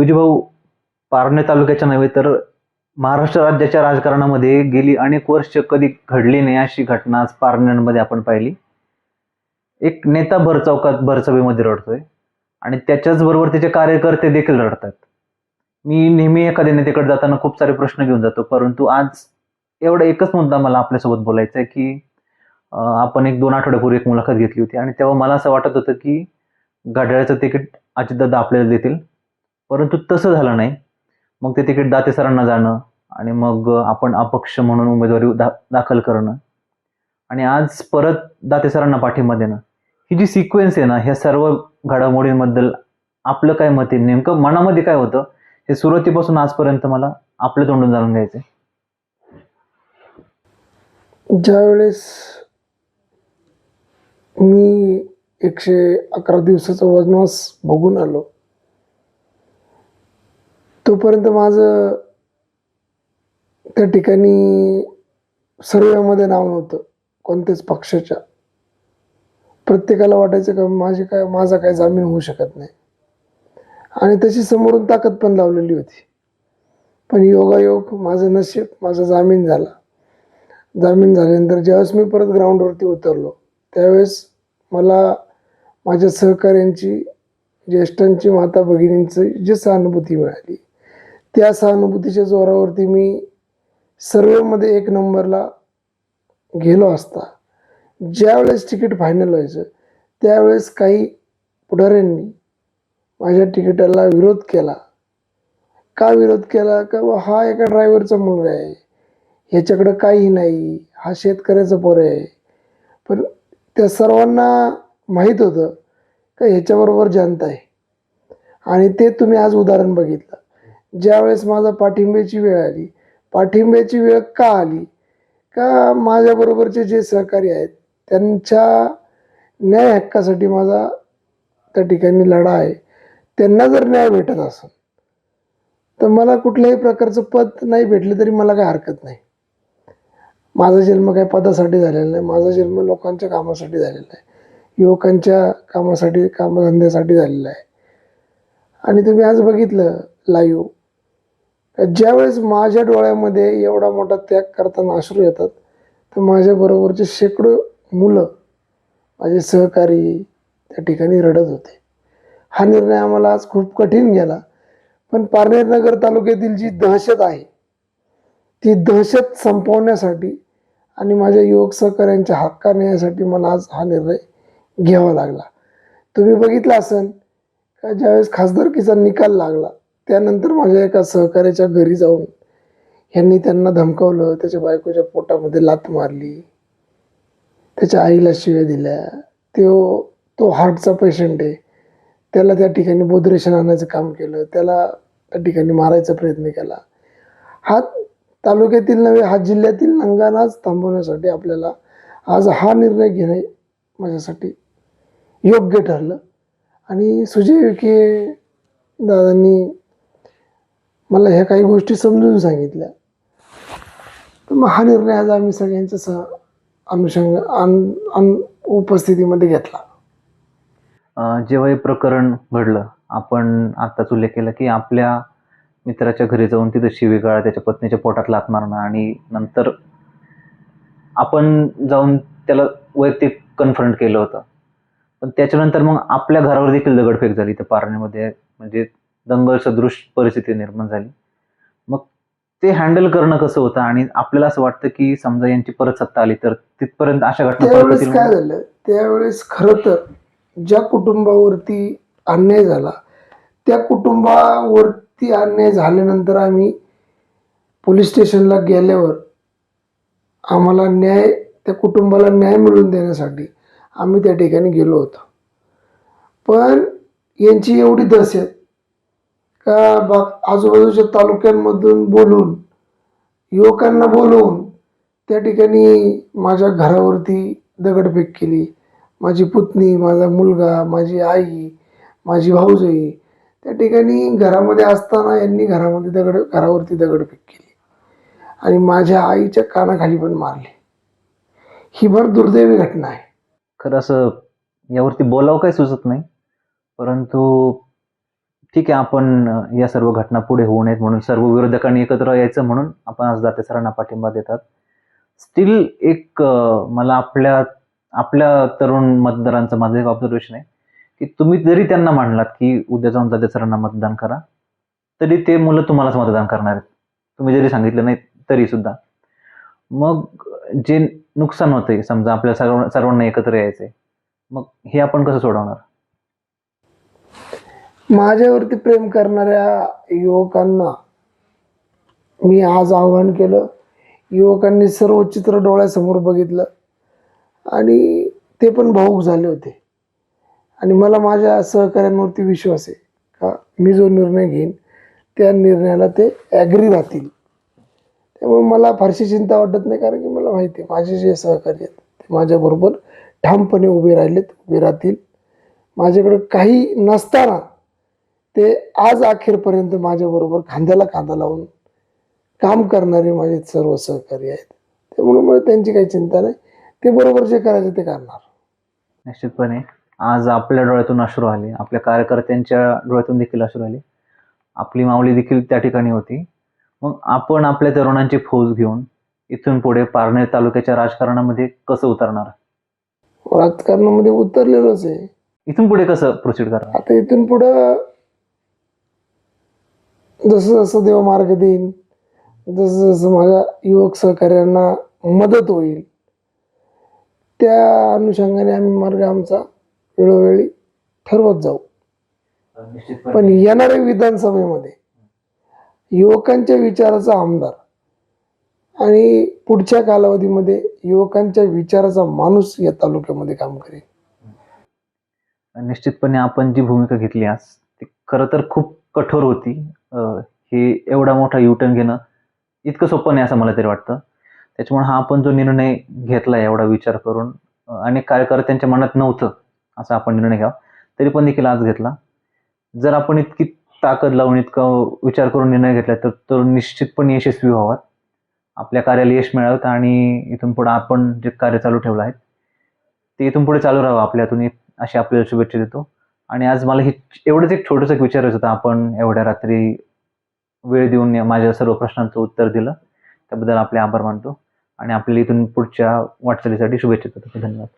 विजयभाऊ पारणे तालुक्याच्या नव्हे तर महाराष्ट्र राज्याच्या राजकारणामध्ये गेली अनेक वर्ष कधी घडली नाही अशी घटना आज पारण्यांमध्ये आपण पाहिली. एक नेता भरचौकात भरसभेमध्ये रडतोय आणि त्याच्याच बरोबर त्याचे कार्यकर्ते देखील रडतात. मी नेहमी एखाद्या नेत्याकडे जाताना खूप सारे प्रश्न घेऊन जातो परंतु आज एवढा एकच मुद्दा मला आपल्यासोबत बोलायचा आहे की आपण एक दोन आठवड्यापूर्वी एक मुलाखत घेतली होती आणि तेव्हा मला असं वाटत होतं की घड्याळाचं तिकीट अजितदादा आपल्याला देतील. परंतु तसं झालं नाही. मग ते तिकीट दाते सरांना जाणं आणि मग आपण अपक्ष म्हणून उमेदवारी दा दाखल करणं. आणि आज परत दाते सरांना पाठिंबा देणं. ही जी सिक्वेन्स आहे ना ह्या सर्व घडामोडींबद्दल आपलं काय मत आहे? नेमकं मनामध्ये काय होतं? हे सुरुवातीपासून आजपर्यंत मला आपलं तोंडून जाणून घ्यायचं आहे. ज्यावेळेस मी एकशे अकरा दिवसाचा वजनवास बघून आलो तोपर्यंत माझं त्या ठिकाणी सर्वेमध्ये नाव नव्हतं कोणत्याच पक्षाच्या. प्रत्येकाला वाटायचं का माझे काय माझा काय जामीन होऊ शकत नाही. आणि तशी समोरून ताकद पण लावलेली होती. पण योगायोग माझं नशीब माझा जामीन झाला. जामीन झाल्यानंतर ज्यावेळेस मी परत ग्राउंडवरती उतरलो त्यावेळेस मला माझ्या सहकाऱ्यांची ज्येष्ठांची माता भगिनींची जी सहानुभूती मिळाली त्या सहानुभूतीच्या जोरावरती मी सर्वेमध्ये एक नंबरला गेलो असता. ज्यावेळेस तिकीट फायनल व्हायचं त्यावेळेस काही पुढाऱ्यांनी माझ्या तिकिटाला विरोध केला. का विरोध केला? का बुवा हा एका ड्रायव्हरचा मुलगा आहे. ह्याच्याकडं काही नाही. हा शेतकऱ्याचा पोर आहे. पण त्या सर्वांना माहीत होतं का ह्याच्याबरोबर जनता आहे. आणि ते तुम्ही आज उदाहरण बघितलं. ज्यावेळेस माझा पाठिंब्याची वेळ आली पाठिंब्याची वेळ का आली? का माझ्याबरोबरचे जे सहकारी आहेत त्यांच्या न्याय हक्कासाठी माझा त्या ठिकाणी लढा आहे. त्यांना जर न्याय भेटत असेल तर मला कुठल्याही प्रकारचं पद नाही भेटलं तरी मला काही हरकत नाही. माझा जन्म काही पदासाठी झालेला नाही माझा जन्म लोकांच्या कामासाठी झालेला आहे युवकांच्या कामासाठी कामधंद्यासाठी झालेला आहे. आणि तुम्ही आज बघितलं लाईव्ह ज्यावेळेस माझ्या डोळ्यामध्ये एवढा मोठा त्याग करताना अश्रू येतात तर माझ्याबरोबरचे शेकडो मुलं माझे सहकारी त्या ठिकाणी रडत होते. हा निर्णय आम्हाला आज खूप कठीण गेला पण पारनेरनगर तालुक्यातील जी दहशत आहे ती दहशत संपवण्यासाठी आणि माझ्या युवक सहकाऱ्यांच्या हक्काने यासाठी मला आज हा निर्णय घ्यावा लागला. तुम्ही बघितलं असेल का ज्यावेळेस खासदारकीचा निकाल लागला त्यानंतर माझ्या एका सहकार्याच्या घरी जाऊन ह्यांनी त्यांना धमकावलं त्याच्या बायकोच्या पोटामध्ये लात मारली त्याच्या आईला शिव्या दिल्या. तो तो हार्टचा पेशंट आहे. त्याला त्या ठिकाणी बोधरेशन आणायचं काम केलं. त्याला त्या ठिकाणी मारायचा प्रयत्न केला. हा तालुक्यातील नव्हे हा जिल्ह्यातील नंगानाच थांबवण्यासाठी आपल्याला आज हा निर्णय घेणे माझ्यासाठी योग्य ठरलं. आणि सुजय विखे दादांनी मला ह्या काही गोष्टी समजून सांगितल्या. तर मग हा निर्णय आज आम्ही सगळ्यांच्या स अनुषंग अन अन उपस्थितीमध्ये घेतला. जेव्हा हे प्रकरण घडलं आपण आत्ताच उल्लेख केला की आपल्या मित्राच्या घरी जाऊन तिथं शिवीगाळ त्याच्या पत्नीच्या पोटात लात मारणं आणि नंतर आपण जाऊन त्याला वैयक्तिक कन्फ्रंट केलं होतं. पण त्याच्यानंतर मग आपल्या घरावर देखील दगडफेक झाली त्या पारण्यामध्ये म्हणजे दंगल सदृश परिस्थिती निर्माण झाली. मग ते हँडल करणं कसं होतं? आणि आपल्याला असं वाटतं की समजा यांची परत सत्ता आली तर तिथपर्यंत अशा घटना त्यावेळेस काय? झालं? त्यावेळेस खरं तर ज्या कुटुंबावरती अन्याय झाला त्या कुटुंबावरती अन्याय झाल्यानंतर आम्ही पोलीस स्टेशनला गेल्यावर आम्हाला न्याय त्या कुटुंबाला न्याय मिळवून देण्यासाठी आम्ही त्या ठिकाणी गेलो होतो. पण यांची एवढी दहशत का बा आजूबाजूच्या तालुक्यांमधून बोलून युवकांना बोलवून त्या ठिकाणी माझ्या घरावरती दगडफेक केली. माझी पुतणी माझा मुलगा माझी आई माझी भाऊजाई त्या ठिकाणी घरामध्ये असताना यांनी घरामध्ये दगड घरावरती दगडफेक केली. आणि माझ्या आईच्या कानाखाली पण मारली. ही भर दुर्दैवी घटना आहे. खरं असं यावरती बोलावं काही सुचत नाही. परंतु ठीक आहे आपण या सर्व घटना पुढे होऊ नयेत म्हणून सर्व विरोधकांनी एकत्र यायचं म्हणून आपण आज दाते सरांना पाठिंबा देतात. स्टील एक मला आपल्या आपल्या तरुण मतदारांचं माझं एक ऑब्झर्वेशन आहे की तुम्ही जरी त्यांना मांडलात की उद्या जाऊन दाते सरांना मतदान करा तरी ते मुलं तुम्हालाच मतदान करणार आहेत. तुम्ही जरी सांगितलं नाही तरी सुद्धा. मग जे नुकसान होते समजा आपल्या सर्व सर्वांना एकत्र यायचंय मग हे आपण कसं सोडवणार? माझ्यावरती प्रेम करणाऱ्या युवकांना मी आज आव्हान केलं. युवकांनी सर्व चित्र डोळ्यासमोर बघितलं आणि ते पण भाऊक झाले होते. आणि मला माझ्या सहकाऱ्यांवरती विश्वास आहे का मी जो निर्णय घेईन त्या निर्णयाला ते ॲग्री राहतील. त्यामुळे मला फारशी चिंता वाटत नाही कारण की मला माहिती आहे माझे जे सहकारी आहेत ते माझ्याबरोबर ठामपणे उभे राहिलेत उभे राहतील. माझ्याकडं काही नसताना ते आज अखेरपर्यंत माझ्याबरोबर खांद्याला खांदा लावून काम करणारे माझे सर्व सहकारी आहेत. त्यामुळे मला त्यांची काही चिंता नाही. ते बरोबर जे करायचं ते करणार. निश्चितपणे. आज आपल्या डोळ्यातून अश्रू आले. आपल्या कार्यकर्त्यांच्या डोळ्यातून देखील अश्रू आले. आपली माऊली देखील त्या ठिकाणी होती. मग आपण आपल्या तरुणांची फौज घेऊन इथून पुढे पारनेर तालुक्याच्या राजकारणामध्ये कसं उतरणार? राजकारणामध्ये उतरलेलोच आहे. इथून पुढे कसं प्रोसीड करणार? आता इथून पुढं जसं जसं देव मार्ग देईन जसं जसं माझ्या युवक सहकार्यांना मदत होईल त्या अनुषंगाने आम्ही मार्ग आमचा वेळोवेळी ठरवत जाऊ. पण येणाऱ्या विधानसभेमध्ये युवकांच्या विचाराचा आमदार आणि पुढच्या कालावधीमध्ये युवकांच्या विचाराचा माणूस या तालुक्यामध्ये काम करेल. निश्चितपणे आपण जी भूमिका घेतली आज ती खरं तर खूप कठोर होती. हे एवढा मोठा युटर्न घेणं इतकं सोपं नाही असं मला तरी वाटतं. त्याच्यामुळे हा आपण जो निर्णय घेतला एवढा विचार करून अनेक कार्यकर्त्यांच्या मनात नव्हतं असा आपण निर्णय घ्यावा तरी पण देखील आज घेतला. जर आपण इतकी ताकद लावून इतका विचार करून निर्णय घेतला तर तो निश्चितपणे यशस्वी व्हावा. आपल्या कार्याला यश मिळावं आणि इथून पुढे आपण जे कार्य चालू ठेवलं आहे ते इथून पुढे चालू राहावं आपल्यातून. अशी आपल्याला शुभेच्छा देतो. आणि आज मला हे एवढंच एक छोटंसं एक विचारायचं होतं. आपण एवढ्या रात्री वेळ देऊन या- माझ्या सर्व प्रश्नांचं उत्तर दिलं. त्याबद्दल आपले आभार मानतो. आणि आपल्या इथून पुढच्या वाटचालीसाठी शुभेच्छा देतो. धन्यवाद.